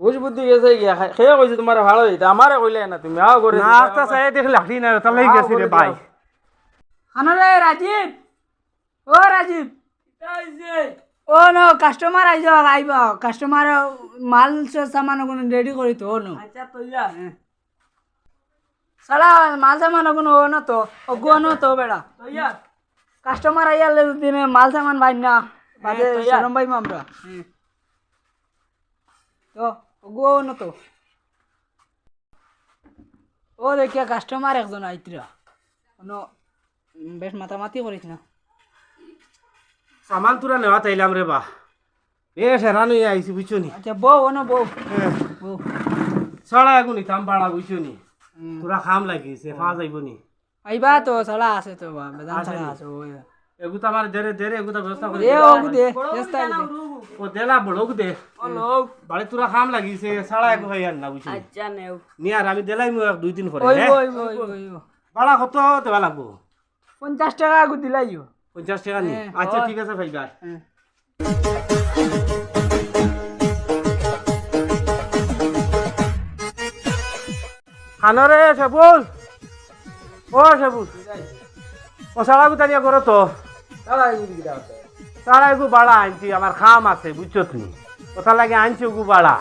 বুঝ বুদ্ধি গেছে গিয়া খেয়ে কইছে তোমার ভালো হইতে আমারে কইলে না তুমি আও করে না আস্তে চাই দেখলে লাঠি না তার লাগি গেছি রে ভাই খানো রাজীব ও রাজীব ও ন কাস্টমার আইজ আইব কাস্টমার মাল সামান কোনো রেডি করি তো নো। আচ্ছা তৈয়া। সালা মাল সামান কোনো ও না তো ও গো ন তো বেড়া। কাস্টমার আইয়ালে দিনে মাল সামান ভাই না। তো ইয়া। সরম ভাই আমরা তো। ও গো ন তো ও দেখিয়া কাস্টমার একজন আইতরা। কোনো বেশ মাতামাতি করিস না। সামান তুরা নেওয়া তাইলাম রে বা। এ সেরানো আইছি বুঝছ নি? আচ্ছা বউ ও ন বউ বউ। ছড়া এগু নিতাম বাড়া বুঝছ নি? তোরা খাম লাগিছে ফা যাইব নি? আইবা তো সালা আছে তো বা বেদান সালা আছে ওই এগু তো আমার দেরে দেরে এগু তো ব্যবস্থা করে এ ও দে চেষ্টা দে ও দেলা বড়ক দে ও লোক বাড়ি তোরা খাম লাগিছে ছাড়া এগু হইয়ার না বুঝছ আচ্ছা নেও নি আমি দেলাই মু দুই দিন পরে ওই? ওই ওই ওই বাড়া কত দেবা লাগবো পঞ্চাশ টাকা আগু দিলাইও পঞ্চাশ টাকা নি আচ্ছা ঠিক আছে ভাই হ্যাঁ। খানরে সেবুল ও সেবুল ও সারা গুতানিয়া করো তো তারা এগু বাড়া আনছি আমার খাম আছে বুঝছ তুমি? কথা লাগে আনছি ওগু বাড়া।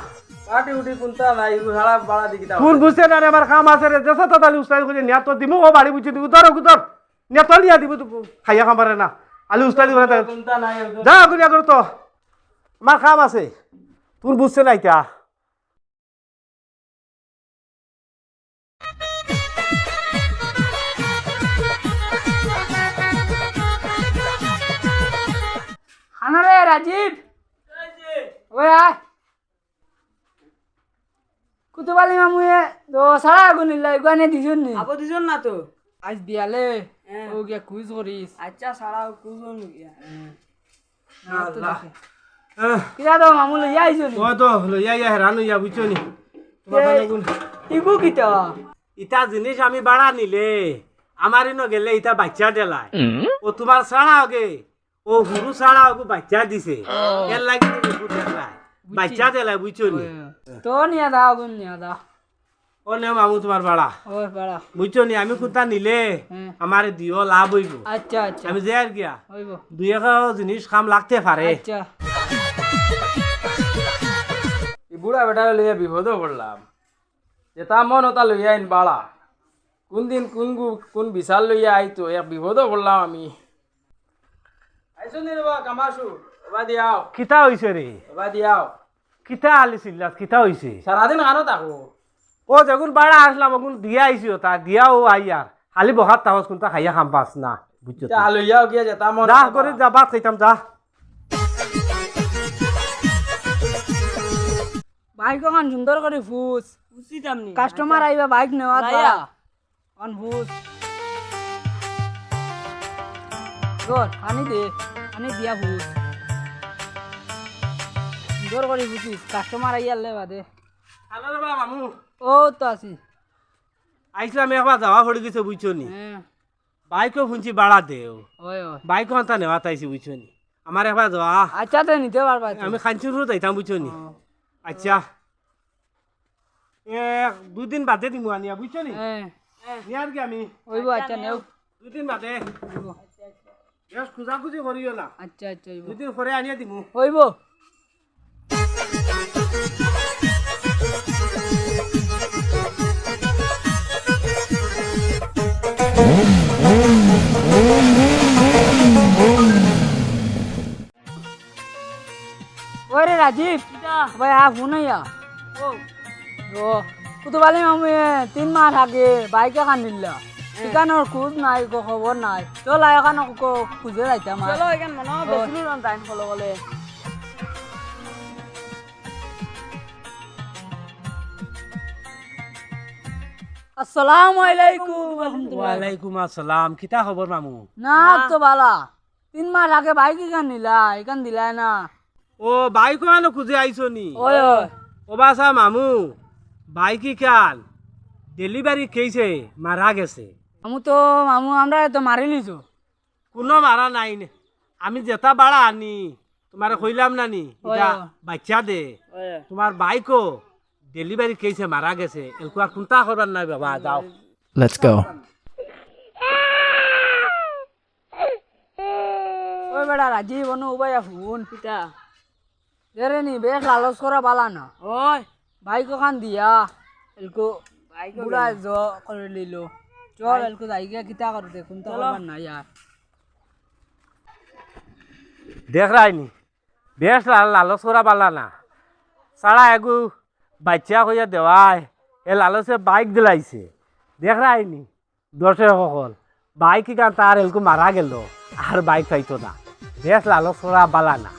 পাটি উঠি কোনটা নাই ইগু সারা বাড়া দিকে কোন বুঝছে না রে আমার খাম আছে রে যেসা তালি উস্তাদ করে নিয়া তো দিমু ও বাড়ি বুঝছি দিবু ধর গুতর নিয়া তো নিয়া দিব খাইয়া খাম না। আলি উস্তাদি করে যা তো। আমার খাম আছে। তোর বুঝছে না এটা রাজীব? ওই আয়। কুতুবালি মামু এ তো সারা আগু নিলা এগুয়ানে দিছুন নি। আবো দিজন না তো। আজ দিয়ালে হ্যাঁ। ও গিয়া কুইজ করিস। আচ্ছা সারা কুজন গিয়া। আহ, কিরা তো মামু লইয়া আইছো নি? ও তো লইয়া ইয়া হেরানো ইয়া বুঝছ নি। ইগু কিতা? ইটা জিনিস আমি বাড়া নিলে আমার ইনো গেলে ইটা বাচ্চা দেলায়। ও তোমার ছাড়া আগে। ও হুরু ছাড়া ওকে বাচ্চা দিছে। এর লাগি বাচ্চা দেলায় বুঝছ নি? তো নিয়া দাও গুন নিয়া দাও। ও নে মামু তোমার বাড়া। ওই বাড়া। বুঝছ নি? আমি কোথা নিলে হ্যাঁ। আমার দিও লাভ হইব। আচ্ছা আচ্ছা। আমি যে আর গিয়া হইব। দুই এক জিনিস কাম লাগতে পারে। আচ্ছা। এই বুড়া বেটা লইয়া বিপদও পড়লাম। যেটা মন ওটা লইয়া আইন বাড়া। কোন দিন কোন গু- কোন বিশাল লইয়া আইতো এক বিপদও পড়লাম আমি আইসো নি রবা কামাসু এবার দিয়াও কিতা হইছে রে কিতা চিল্লাত কিতা হইছে সারাদিন কানো থাকো ও যখন বাড়া আসলাম এখন দিয়া আইছি তা দিয়া ও আইয়ার খালি বহাত তাহস কোনটা খাইয়া খাম পাস না। বুঝছ তো? যা লইয়াও গিয়া যেটা মন যা করে যা ভাত খাইতাম যা। বাইক ওখান সুন্দর করে ফুস কাস্টমার আইবা বাইক নেওয়া। অন ফুস গর পানি দে পানি দিয়া ফুস সুন্দর করে ফুসিস কাস্টমার আইয়ালে বাদে। হ্যালো রে বা মামু। ও তো আছি। আইসলাম একবার যাওয়া পড়ে গেছে বুঝছ নি? হ্যাঁ। বাইকও শুনছি বাড়া দেও বাইকও আনতা নেওয়া তাইছি বুঝছ নি? আমার একবার যাওয়া। আচ্ছা তো নিতে পারবা তো। আমি খানচুর যাইতাম বুঝছ নি? আচ্ছা। দুদিন বাদে দিমু আনিয়া বুঝছ নি? হ্যাঁ। নিয়ার কি আমি? ওইব আচ্ছা নেও। দুদিন বাদে। বেশ খোঁজাখুঁজি করিও না আচ্ছা আচ্ছা দুদিন পরে আনিয়া দিমু ওইব ওরে রাজীব ভাই আ ফোন ও। কুতুবালি মামু তিন মাস আগে বাইকে খান দিলা ঠিকানোর খোঁজ নাই কো খবর নাই চল এখানে খুঁজে যাইতাম আর। চলো এখান মনে হয় বেশি না টাইম ফলো বলে আসসালামু আলাইকুম ওয়ালাইকুম আসসালাম কিতা খবর মামু না তো বালা তিন মাস আগে বাইক এখান নিলা এখান দিলাই না ও বাইক আনো খুঁজে আইছো নি ওই ওই ও বাসা মামু বাইক কাল ডেলিভারি খেয়েছে মারা গেছে আমি তো মামু আমরা তো মারি লিছো কোনো মারা নাই নে। আমি যেটা বাড়া আনি তোমার কইলাম না নি এটা বাচ্চা দে। তোমার বাইকও ডেলিভারি কেসে মারা গেছে। এলকু আর চিন্তা করবার নাই বাবা যাও Let's go. ওই বেটা রাজীব অনু উবাইয়া ফোন পিতা রে নি বেশ লালচ করা বালা না। ওই বাইক খান দিয়া। এলকো বুড়া জ করে লিলো। চল এলকো যাইগা কিতা করো দেখুন তো করবার না ইয়ার দেখ রাইনি বেশ লাল- লালচ করা পালা না। সারা এগু বাচ্চা হইয়া দেওয়ায় এ লালচে বাইক দিলাইছে। দেখ রাইনি দর্শক সকল বাইক গান তার এলকু মারা গেল আর বাইক পাইতো না। বেশ লালচ করা বালা না।